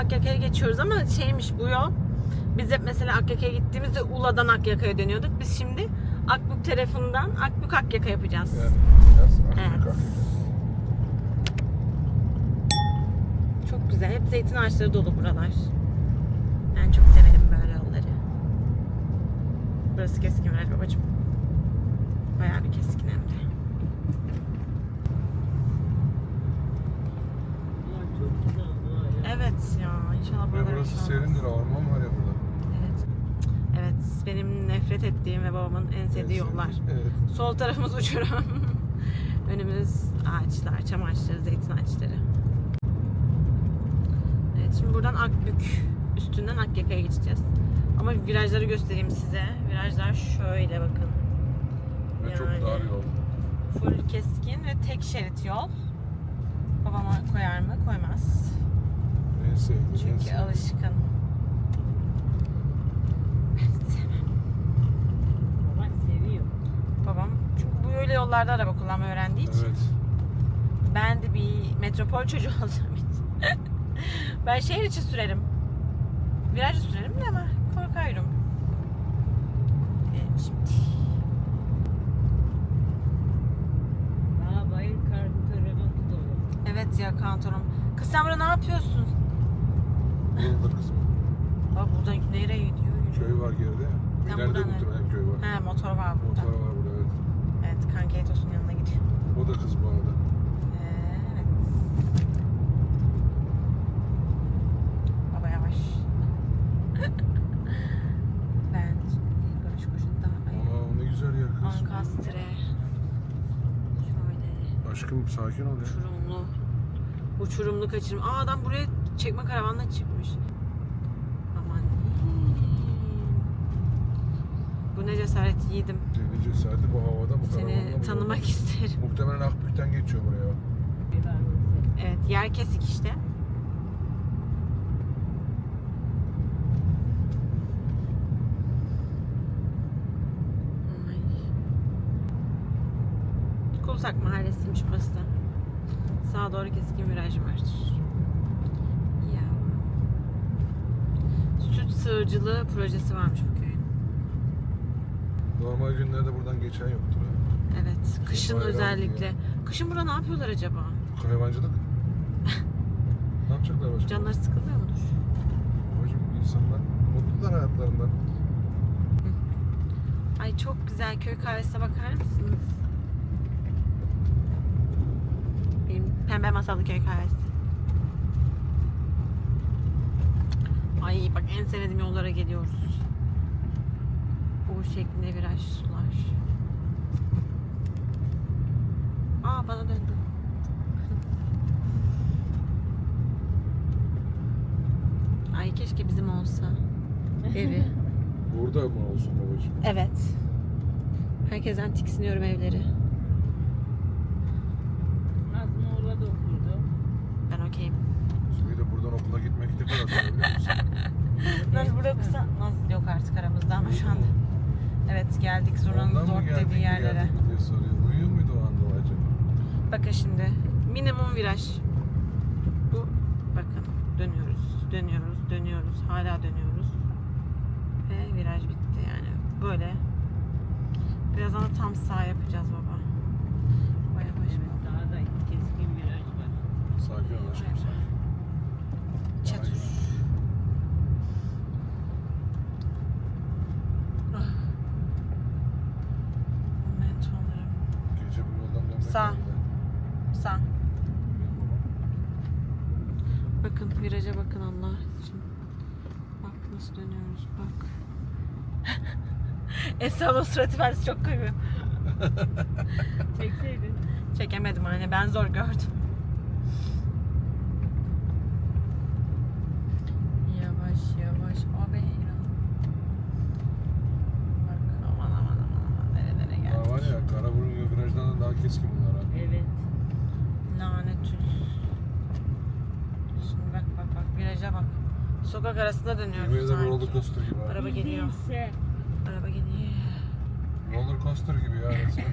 Akyaka'ya geçiyoruz ama şeymiş bu yol. Biz hep mesela Akyaka'ya gittiğimizde Ula'dan Akyaka'ya dönüyorduk. Biz şimdi Akbük tarafından Akbük Akyaka yapacağız. Biraz Evet. evet. Çok güzel. Hep zeytin ağaçları dolu buralar. Ben çok severim böyle yolları. Burası keskin viraj babacığım. Bayağı bir keskin hem de. Çok güzel bu ya. Evet ya inşallah buralara burası serindir. Orman var ya burada. Evet. Evet benim nefret ettiğim ve babamın en sevdiği yollar. Evet. Sol tarafımız uçurum. Önümüz ağaçlar, çam ağaçları, zeytin ağaçları. Evet şimdi buradan Akbük üstünden Akyaka'ya geçeceğiz. Ama virajları göstereyim size. Virajlar şöyle bakın. Ve çok Yani. dar yol. Full keskin ve tek şerit yol. Babama koyar mı? Koymaz. En sevdiğim. en Çünkü sevdiğim. alışkın. Baban seviyor. Babam çünkü bu öyle yollarda araba kullanmayı öğrendiği için. Evet. Ben de bir metropol çocuğu için. ben şehir içi sürerim. Virajı sürerim de ama korkarım. Gidelim şimdi. Evet ya kantorum. Kız sen burada ne yapıyorsun? Buralıdır kızım. Bak buradan nereye gidiyor? Köy var geride. Tam İleride buradan muhtemelen köy var. He motor var burada. Motor var burada evet. Evet kanka Etos'un yanına gidiyor. O da kız bu arada. Evet. Baba yavaş. ben şimdi koş koşun daha iyi. Aa ne güzel yer kız. Ankastre. Şöyle Aşkım sakin ol ya. uçurumlu. Uçurumlu kaçırım. Aa adam buraya çekme karavanla çıkmış. Aman. Bu ne cesaret yiğidim. Deli cesareti bu havada bu Seni karavanla bu tanımak yolda. isterim. Muhtemelen Akbük'ten geçiyor buraya. Evet yer kesik işte. Ay. Kulsak mahallesiymiş burası da. Sağa doğru keskin viraj var. Ya. Süt sığırcılığı projesi varmış bu köyün. Normal günlerde buradan geçen yoktur. ha. Evet. Kışın bayram özellikle. Kışın burada ne yapıyorlar acaba? Hayvancılık. ne yapacaklar başka? Canları sıkılıyor mudur? Babacım insanlar mutlular hayatlarından. Ay çok güzel köy kahvesine bakar mısınız? Benim pembe masalı köy kahvesi. Ay bak en sevdiğim yollara geliyoruz. U şeklinde viraj sular. Aa bana döndü. Ay keşke bizim olsa. Evi. Burada mı olsun babacım? Evet. Herkesten tiksiniyorum evleri. Nazlı orada okurdu. Ben okeyim. Zübeyde de buradan okula gitmek ne kadar zor biliyor musun? Nasıl yok artık aramızda ama şu anda. Evet geldik Zurna'nın zor dediği yerlere. geldik diye soruyor. Uyuyor muydu o anda o acaba? Bakın şimdi minimum viraj. Bu bakın dönüyoruz, dönüyoruz, dönüyoruz, hala dönüyoruz. Ve viraj bitti yani. Böyle. Birazdan da tam sağ yapacağız baba. Baya baş. Evet, daha da keskin viraj var. Sakin ol aşkım sakin. Çatır. Ah. Momentumlarım. Gece bu yoldan dönmek Sağ. var bir de. Sağ. Benim babam. Bakın viraja bakın Allah için. Bak nasıl dönüyoruz bak. Esra'nın surat ifadesi çok koyuyor. Çekseydin. Çekemedim anne ben zor gördüm. Yavaş yavaş be. Bak aman aman aman aman nerelere geldik. var ya Karaburun virajdan da daha keskin bunlar ha. Evet. Lanet tül. Şimdi bak bak bak viraja bak. Sokak arasında dönüyoruz Yemeğe de sanki. roller coaster gibi. Araba geliyor. Araba geliyor. Roller coaster gibi ya resmen.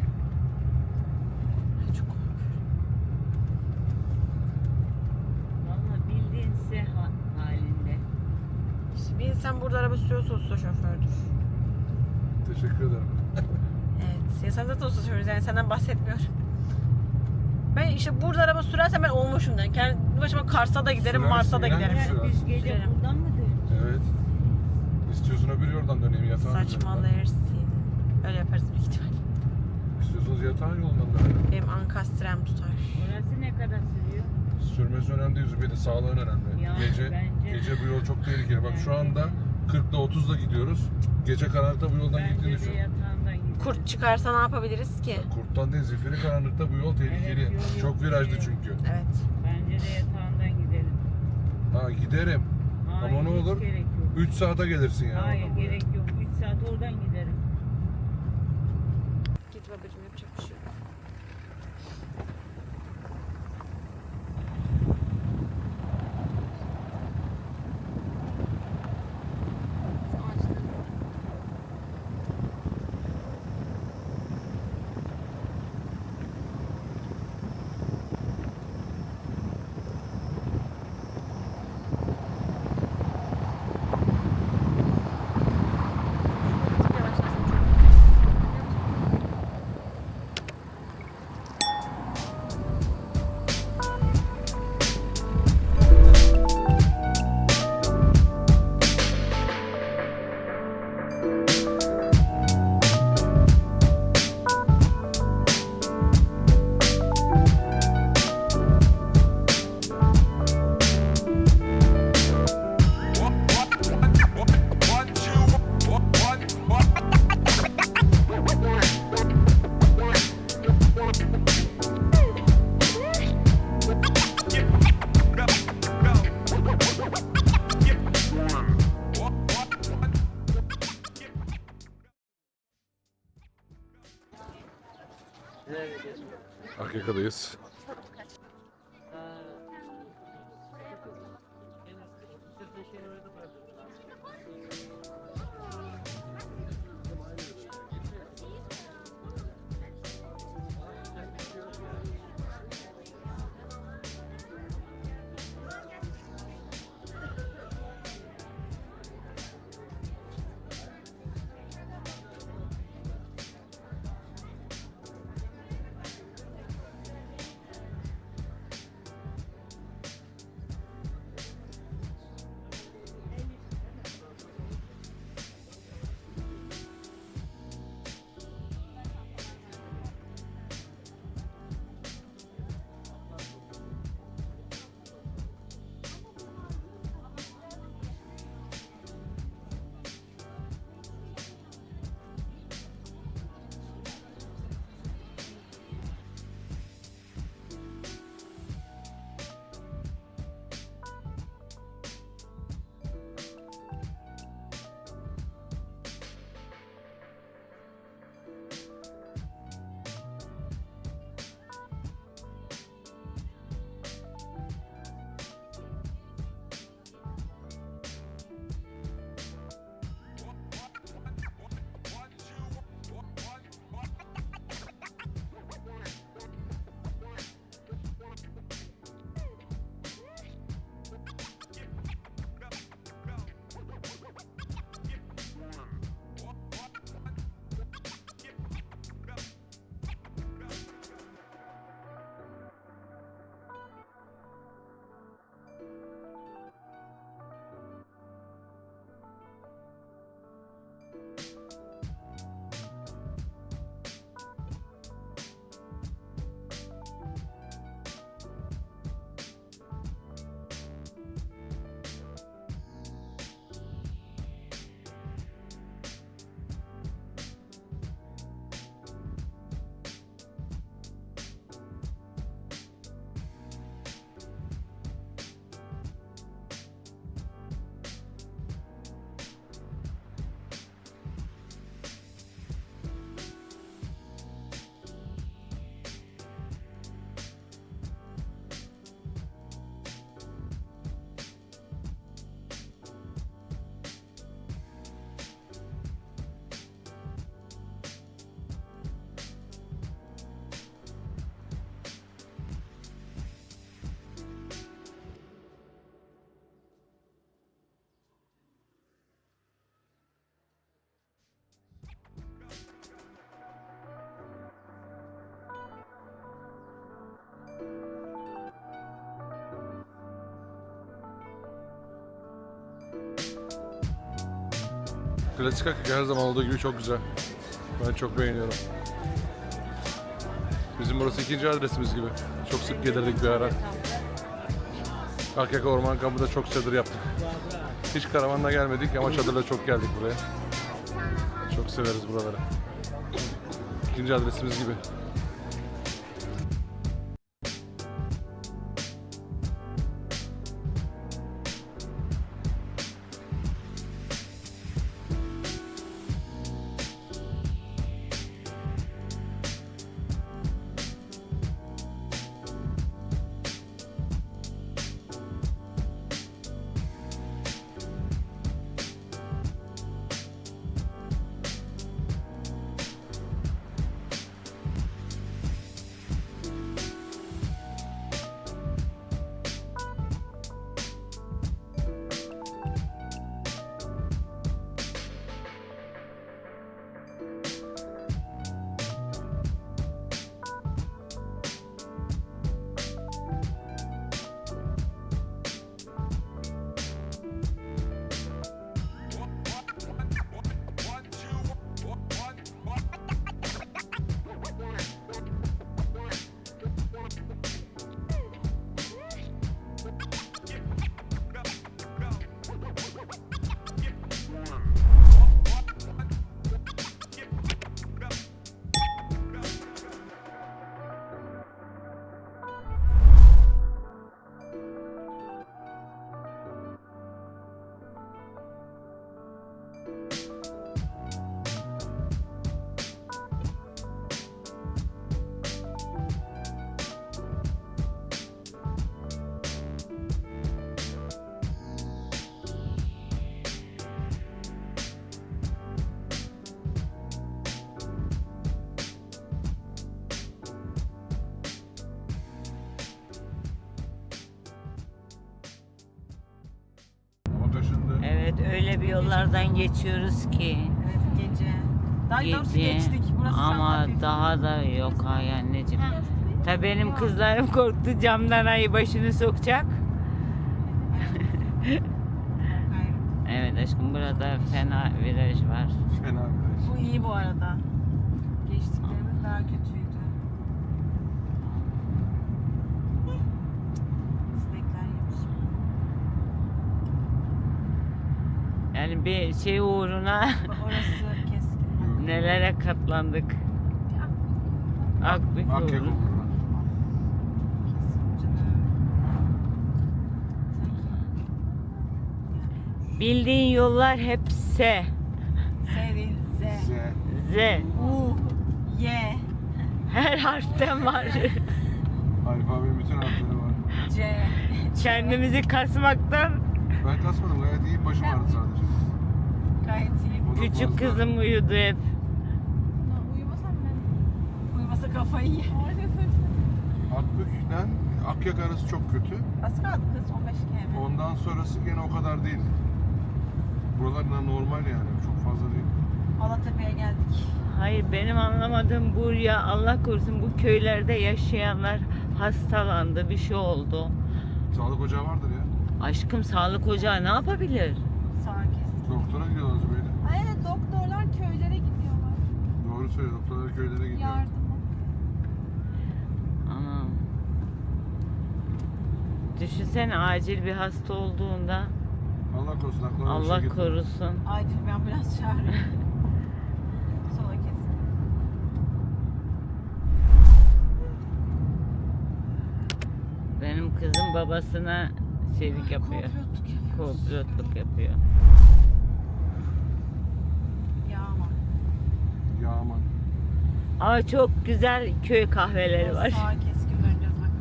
Çok. Valla bildiğinse ha- hali. Zaten burada araba sürüyorsa usta şofördür. Teşekkür ederim. Evet. Ya sen zaten usta şoförsün yani senden bahsetmiyorum. Ben işte burada araba sürersem ben olmuşum yani. Kendi başıma Kars'a da giderim, Sürersin Mars'a da yani. giderim. Sürer. Biz gece Sürerim. buradan mı döneceğiz? Evet. İstiyorsun öbür yoldan döneyim yatağın üzerinden. Saçmalayırsın. Öyle yaparız büyük ihtimal. İstiyorsanız yatağın yolundan dönelim. Benim ankastrem tutar. Orası ne kadar sürüyor? Sürmesi önemli değil Zübeyde, sağlığın önemli. Ya, gece bence- gece bu yol çok tehlikeli. Bak şu Bence anda de. 40'la 30'la gidiyoruz. Gece karanlıkta bu yoldan Bence gittiğini de düşün. yatağından. Kurt çıkarsa ne yapabiliriz ki? Kurttan değil, zifiri karanlıkta bu yol tehlikeli. Evet, yol çok yok, virajlı çünkü. Evet. Bence de. Ha giderim. Hayır, Ama ne hiç olur? gerek yok. 3 saate gelirsin yani. Hayır gerek yok. 3 saat oradan giderim. Klasik Akik her zaman olduğu gibi çok güzel. Ben çok beğeniyorum. Bizim burası ikinci adresimiz gibi. Çok sık gelirdik bir ara. Akyaka Orman Kampı'da çok çadır yaptık. Hiç karavanla gelmedik ama çadırla çok geldik buraya. Çok severiz buraları. İkinci adresimiz gibi. Öyle bir yollardan geçiyoruz ki. Evet gece. Daha doğrusu Gece. geçtik. Burası Ama hafif. daha da yok ay anneciğim. Tabii benim kızlarım korktu camdan ayı başını sokacak. Evet aşkım burada fena viraj var. Fena bir Bu iyi bu arada. Yani bir şey uğruna Orası keskin. nelere katlandık. Akbük. Kesin canım. Bildiğin yollar hep S. S değil Z. Z. Z. U. Y. Her harften var. Alfabenin bütün harfleri var. C. Kendimizi kasmaktan Ben kasmadım gayet iyi. Başım ağrıdı sadece. Gayet iyi. O da küçük fazla. kızım uyudu hep. Uyumasam ben. Uyumasa kafayı yer. Akbük'ten Akyaka arası çok kötü. Az kaldı kız 15 km. Ondan sonrası gene o kadar değil. Buralar da normal yani. Çok fazla değil. Alatepe'ye geldik. Hayır benim anlamadığım buraya Allah korusun bu köylerde yaşayanlar hastalandı bir şey oldu. Sağlık ocağı vardır ya. Aşkım sağlık ocağı ne yapabilir? Kestik. Doktora gidiyorlar Zübeyde. Aynen doktorlar köylere gidiyorlar. Doğru söylüyor. Doktorlar köylere gidiyor. Yardıma. Anam. Düşünsene acil bir hasta olduğunda Allah korusun. Aklına bir Allah şey korusun. Acil bir ambulans çağırıyor. Sola. Benim kızım babasına şeylik yapıyor. Yapıyoruz. Komplotlık yapıyor. Yağma. Yağman. Ama çok güzel köy kahveleri var. Sağa keskin döneceğiz bak.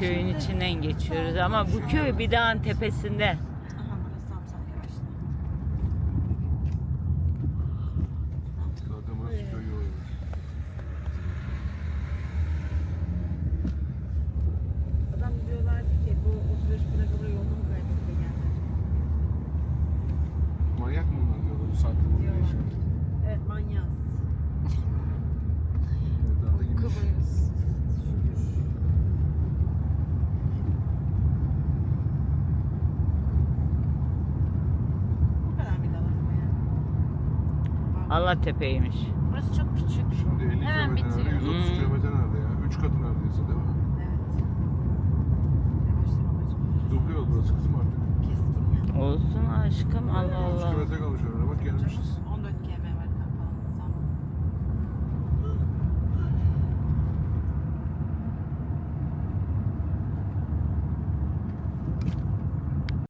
Köyün içinden geçiyoruz ama bu köy bir dağın tepesinde. Aha burası tam sağ yavaşla. Zaten burası köy yolu. Adam diyorlardı ki bu 35 plakalı yolunu mu kaydetti geldi? Manyak mı bunlar diyorlar bu saatte bunu Diyorlar. yaşıyor. Evet manyaz. Evden de gitmiş. Kıvırız. Şükür. Alatepe'ymiş. Burası çok küçük. Şimdi 50 Hemen kilometre nerede, bitiyor. 130 Hmm. kilometre nerede ya? 3 katı neredeyse değil mi? Evet. Yavaşla babacığım. Dokuz yol burası kızım artık. Keskin ya. Olsun aşkım Allah 3 Allah. kilometre kalmış önüne bak gelmişiz.